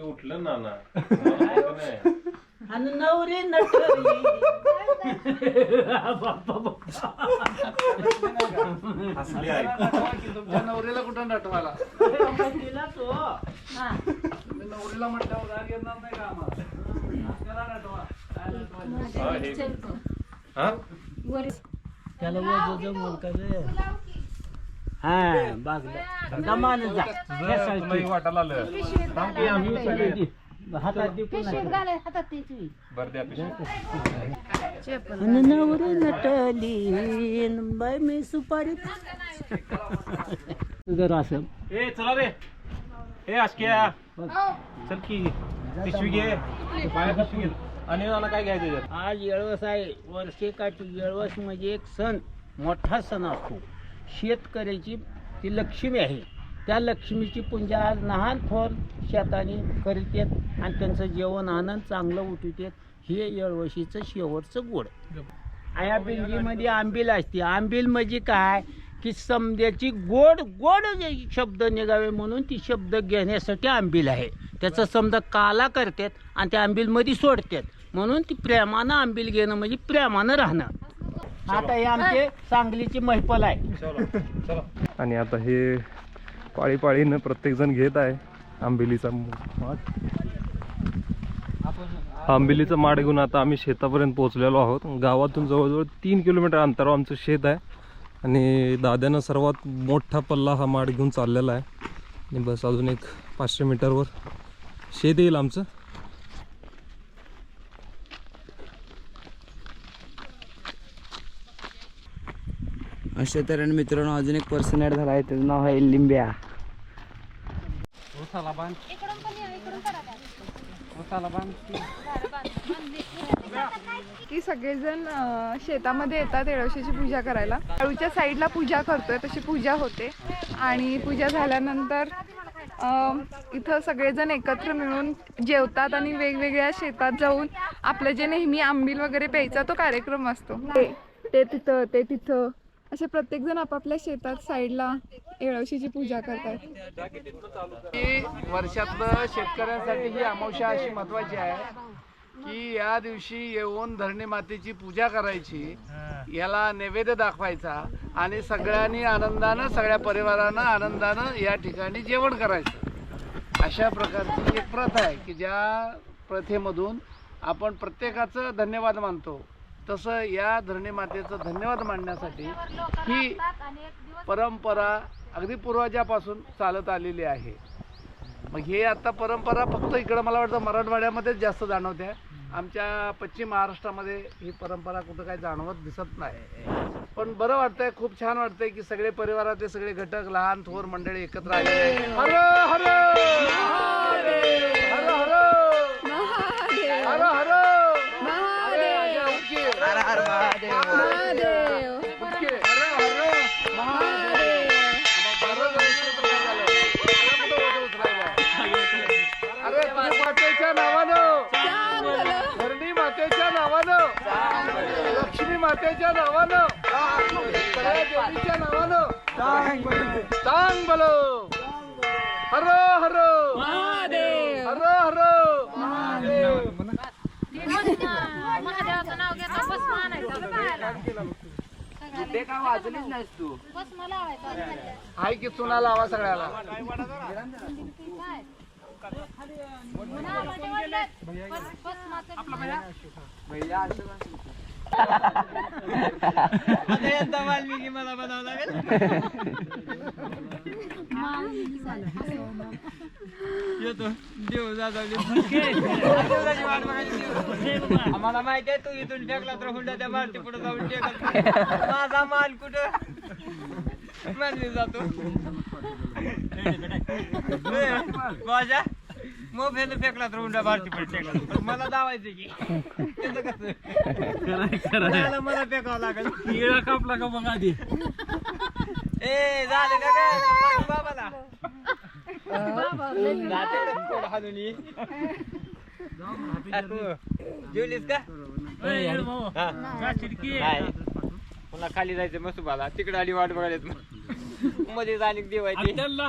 उठलं ना ना. आणि नवरी नटली हसली आई. तुमच्या नवरीला कुठं नटवाला तिला तो हा. तुम्ही नवरीला म्हटल्यावर राग येणार नाही का आम्हाला करा नटवा काय नटवायचं? हा, हे- हा? त्याला वजन रे हा बागलं दमान जा. तुझं तुलाही वाटायला आलं थांब की आम्ही सगळे हातात दे पुन्हा. बरं द्या पिशवी. आणि नवरी नटली न बाई मी सुपारी. तुझं असं. ए चला रे. ए आशक्या. चल की पिशवी घे. पाया पिशवी घे. आणि नाना काय घ्यायचं त्याच्यात आज येळवस आहे. वर्षेकाठी येळवस म्हणजे एक सण. मोठा सण असतो. शेतकऱ्याची ती लक्ष्मी आहे. त्या लक्ष्मीची पूजा आज लहान थोर शेताने करीतात आणि त्यांचं जेवण आनंद चांगलं उठवतेत हे येळवशीचं शेवटचं गोड. आया बिल्डीमध्ये आंबील असते. आंबील म्हणजे काय? की समद्याची गोड गोड शब्द निघावे म्हणून ती शब्द घेण्यासाठी आंबील आहे. त्याचा समजा काला करतात आणि त्या आंबीलमध्ये सोडतात. म्हणून ती प्रेमानं आंबील घेणं म्हणजे प्रेमानं राहणं. आता हे आमचे सांगलीची मैफल आहे. चला चला. आणि आता हे पाळी पाळीनं प्रत्येकजण घेत आहे आंबिलीचा माठ. हा आंबिलीचा माठ घेऊन आता आम्ही शेतापर्यंत पोहोचलेलो आहोत. गावातून जवळजवळ तीन किलोमीटर अंतरावर आमचं शेत आहे. आणि दाद्यानं सर्वात मोठा पल्ला हा माठ घेऊन चाललेला आहे. आणि बस अजून एक पाचशे मीटरवर शेत येईल आमचं. अशा तऱ्हेने मित्रांनो अजून एक पर्सन ऍड झाला आहे. त्याचं नाव आहे लिंब्या. की सगळेजण शेतामध्ये येतात एळवशीची पूजा करायला. आळूच्या साईडला पूजा करतोय तशी पूजा होते. आणि पूजा झाल्यानंतर अं, इथं सगळेजण एकत्र मिळून जेवतात आणि वेगवेगळ्या शेतात जाऊन आपलं जे नेहमी आंबील वगैरे प्यायचा तो कार्यक्रम असतो. ते तिथं ते तिथं. असे प्रत्येकजण आपापल्या शेतात साईडला एळवशीची पूजा करतात. की वर्षातलं शेतकऱ्यांसाठी ही अमावस्या अशी महत्वाची आहे की या दिवशी येऊन धरणी मातेची पूजा करायची याला नैवेद्य दाखवायचा आणि सगळ्यांनी आनंदानं सगळ्या परिवारानं आनंदानं या ठिकाणी जेवण करायचं. अशा प्रकारची एक प्रथा आहे की ज्या प्रथेमधून आपण प्रत्येकाचं धन्यवाद मानतो. तसं या धरणी मातेचं धन्यवाद मानण्यासाठी ही परंपरा अगदी पूर्वजापासून चालत आलेली आहे. मग हे आता परंपरा फक्त इकडं मला वाटतं मराठवाड्यामध्येच जास्त जाणवते. आमच्या पश्चिम महाराष्ट्रामध्ये ही परंपरा कुठं काही जाणवत दिसत नाही. पण बरं वाटतंय खूप छान वाटतंय की सगळे परिवारातले सगळे घटक लहान थोर मंडळी एकत्र आले हर हर! मातेच्या नावानं. देवीच्या नावानं. चांग बलो. हर हर. हर हर. महादेवाचं नाव घेता बस मानायचं ते का वाचलीच नाहीस तू बस मला हाय की चुना लावा सगळ्याला. भैया असं आम्हाला माहिती आहे तू इथून टेकला तर हुंडा त्या मारती पुढे जाऊन टेकल माझा माल कुठं? मानली जातो. माझ्या? फेकला तर भारती टेकला पण मला दावायचं की. त्याचं कसं? त्याला मला फेकावं लागेल. किळा कापला का मग आधी? ए झाले का काय? बाबाला. जाते का? थोडं हाणून ये. आ, तू जेवलीस का? हा. नाही. पुन्हा खाली जायचं मसुबाला. तिकडे आली वाट बघायला मध्ये झाली देवायची. त्याला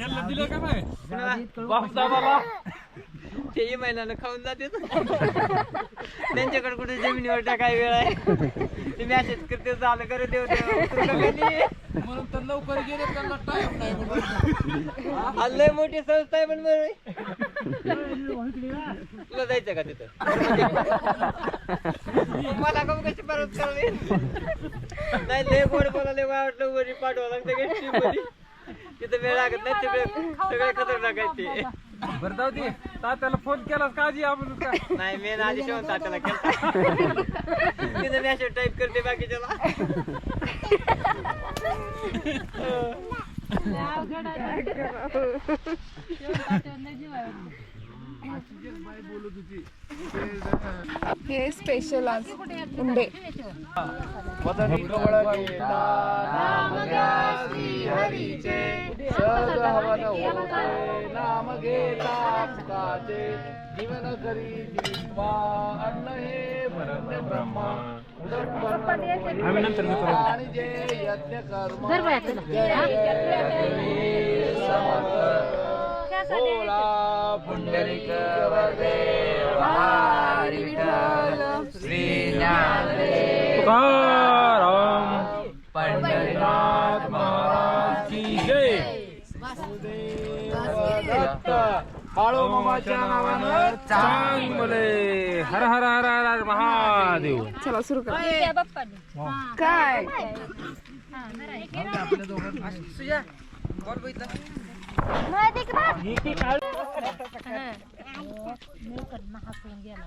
त्याला दिलं का नाही? तेही महिन्यानं खाऊन जाते त्यांच्याकडे कुठे जमिनीवर टाकाय वेळ आहे? ते मॅसेज करते झालं करे देव? म्हणून तर लवकर गेले त्यांना टाइम नाही म्हणून. लय मोठी संस्था आहे पण बरं. तुला जायचं का तिथं? मला का कशी परत करावी? नाही लय गोड बोलायला वाटलं वरी पाठवा लागतं तिथं वेळ लागत नाही सगळे सगळे खतरनाक आहेत ते. बरं जाऊ दे. तात्याला फोन केलास का आजी? आपण का नाही मेन आधी शिवून तात्याला केलं तिथं मॅसेज टाईप करते बाकीच्याला. हे स्पेशल आज उंडे नाम घेता सुखाचे जीवन करी जीवित्वा अन्न हे परम ब्रह्म आणि जे यज्ञ कर्म बोला पुंडलिक वरदे हरी विठ्ठल श्री तुकाराम। पंढरीनाथ महाराज की जय। दत्त बाळो मामाच्या नावानं चांग बोले हर हर हर हर हर महादेव। चला सुरू करा. काय? गेला